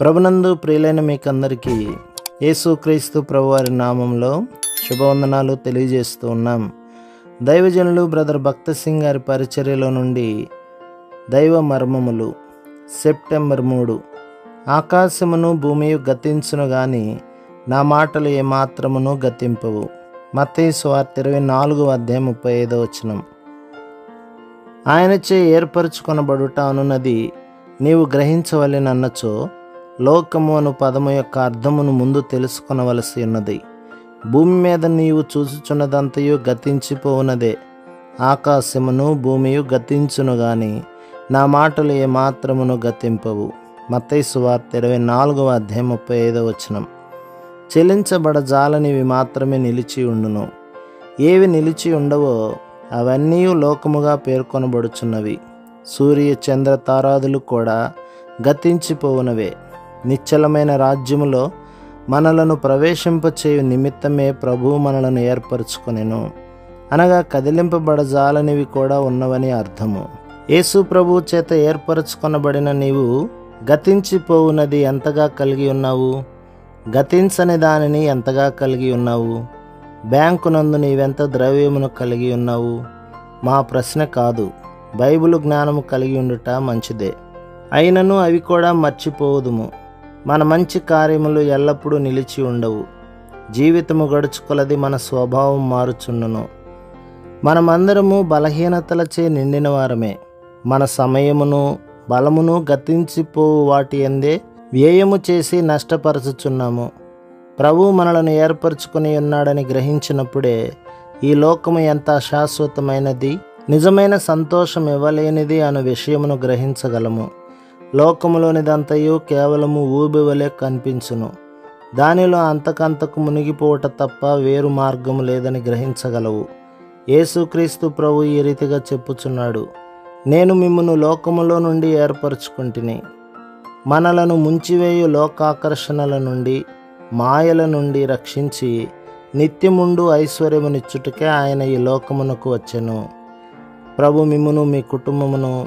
ప్రభునందు ప్రియులైన మీకందరికీ యేసుక్రీస్తు ప్రభువారి నామంలో శుభవందనాలు తెలియజేస్తూ ఉన్నాం. దైవజనులు బ్రదర్ భక్త సింగ్ గారి పరిచర్యలో నుండి దైవ మర్మములు సెప్టెంబర్ మూడు. ఆకాశమును భూమి గతించును గాని నా మాటలు ఏమాత్రమును గతింపవు. మత్తయి సువార్త ఇరవై నాలుగు అధ్యాయం ముప్పై ఐదో వచనం. ఆయనచే ఏర్పరచుకొనబడుట అనున్నది నీవు గ్రహించవలెనన్నచో లోకము అను పదము యొక్క అర్థమును ముందు తెలుసుకొనవలసి ఉన్నది. భూమి మీద నీవు చూచుచున్నదంతయు గతించిపోవునదే. ఆకాశమును భూమియు గతించును గాని నా మాటలు ఏమాత్రమును గతింపవు. మత్తయి వార్త ఇరవై నాలుగవ అధ్యాయం ముప్పై ఐదవ వచనం. చెలించబడజాలనివి మాత్రమే నిలిచి ఉండును. ఏవి నిలిచి ఉండవో అవన్నీ లోకముగా పేర్కొనబడుచున్నవి. సూర్య చంద్ర తారాదులు కూడా గతించిపోవునవే. నిశ్చలమైన రాజ్యములో మనలను ప్రవేశింపచేయు నిమిత్తమే ప్రభువు మనలను ఏర్పరచుకొనెను. అనగా కదిలింపబడజాలనివి కూడా ఉన్నవని అర్థము. యేసు ప్రభువు చేత ఏర్పరచుకొనబడిన నీవు గతించిపోవునది ఎంతగా కలిగి ఉన్నావు? గతించని దానిని ఎంతగా కలిగి ఉన్నావు? బ్యాంకునందు నీవెంత ద్రవ్యమును కలిగి ఉన్నావు? మా ప్రశ్న కాదు. బైబిల్ జ్ఞానము కలిగి ఉండుట మంచిదే. అయినను అవి కూడా మర్చిపోవుదుము. మన మంచి కార్యములు ఎల్లప్పుడూ నిలిచి ఉండవు. జీవితము గడుచుకొలది మన స్వభావం మారుచుండును. మనమందరము బలహీనతలచే నిండిన వారమే. మన సమయమును బలమును గతించిపోవు వాటి ఎందే వ్యయము చేసి నష్టపరచుచున్నాము. ప్రభు మనలను ఏర్పరచుకుని ఉన్నాడని గ్రహించినప్పుడే ఈ లోకము ఎంత శాశ్వతమైనది నిజమైన సంతోషం ఇవ్వలేనిది అను విషయమును గ్రహించగలము. లోకములోనిదంతయు కేవలము ఊబి వలె కనిపించును. దానిలో అంతకంతకు మునిగిపోవట తప్ప వేరు మార్గము లేదని గ్రహించగలవు. యేసుక్రీస్తు ప్రభు ఈ రీతిగా చెప్పుచున్నాడు. నేను మిమ్మను లోకములో నుండి ఏర్పరచుకుంటుని. మనలను ముంచివేయు లోకాకర్షణల నుండి మాయల నుండి రక్షించి నిత్యముండు ఐశ్వర్యమునిచ్చుటకే ఆయన ఈ లోకమునకు వచ్చెను. ప్రభు మిమ్మును మీ కుటుంబమును